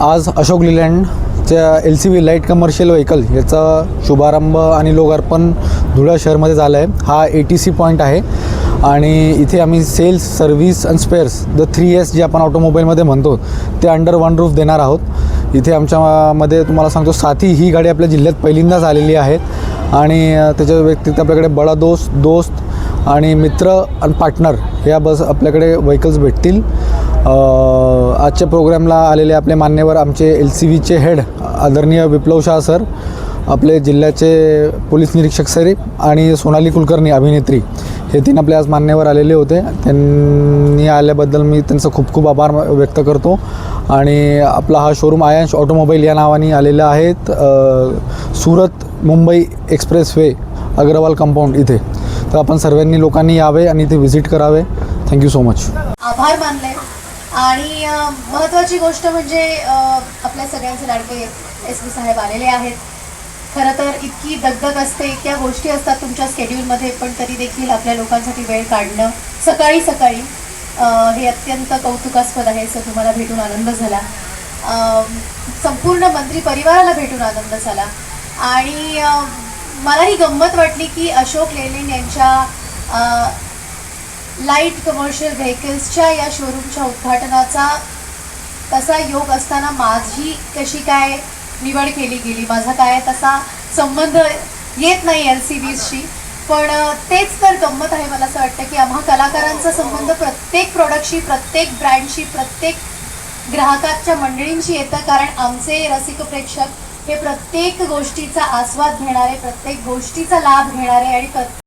आज Ashok लिलँडच्या L C V light commercial vehicle याचा शुभारंभ आणि लोकार्पण धुळा शहरमध्ये झालं आहे हा ए टी सी पॉईंट आहे. आणि इथे आम्ही sales service and spares the three S जे आपण ऑटोमोबाईलमध्ये म्हणतो ते अंडर वन रूफ देणार आहोत. इथे आमच्यामध्ये तुम्हाला सांगतो साथी ही गाडी आपल्या जिल्ह्यात पहिल्यांदाच आलेली आहे. आणि त्याच्या व्यतिरिक्त आपल्याकडे बडा दोस्त दोस्त आणि मित्र आणि पार्टनर या बस आपल्याकडे व्हेकल्स भेटतील. आजच्या प्रोग्रामला आलेले आपले मान्यवर आमचे एल सी व्हीचे हेड आदरणीय विप्लव शाह सर आपले जिल्ह्याचे पोलीस निरीक्षक सर आणि सोनाली कुलकर्णी अभिनेत्री हे तीन आपले आज मान्यवर आलेले होते. त्यांनी आल्याबद्दल मी त्यांचं खूप खूप आभार म- व्यक्त करतो. आणि आपला हा शोरूम आयांश ऑटोमोबाईल या नावाने आलेला आहेत. Surat Mumbai expressway Agarwal compound इथे. तर आपण सर्वांनी लोकांनी यावे आणि इथे व्हिजिट करावे. Thank you so much. आभार मानले. आणि महत्त्वाची गोष्ट म्हणजे आपल्या सगळ्यांचे लाडके एस पी साहेब आलेले आहेत. खरं तर इतकी दगदग असते इतक्या गोष्टी असतात तुमच्या स्केड्यूलमध्ये पण तरी देखील आपल्या लोकांसाठी वेळ काढणं सकाळी सकाळी हे अत्यंत कौतुकास्पद आहे सर तुम्हाला भेटून आनंद झाला. संपूर्ण मंत्री परिवाराला भेटून आनंद झाला. आणि मला ही गंमत वाटली की अशोक लेलेन यांच्या लाइट कमर्शियल व्हेकल्सच्या या शोरूमच्या उद्घाटनाचा तसा योग असताना माझी कशी काय निवड केली गेली? माझा काय तसा संबंध येत नाही एल सी बीजशी पण तेच तर गंमत आहे मला असं वाटतं की आम्हा कलाकारांचा संबंध प्रत्येक प्रॉडक्टशी प्रत्येक ब्रँडशी प्रत्येक ग्राहकाच्या मंडळींशी येतं. कारण आमचे रसिक प्रेक्षक हे प्रत्येक गोष्टीचा आस्वाद घेणारे प्रत्येक गोष्टीचा लाभ घेणारे आणि प्रत्येक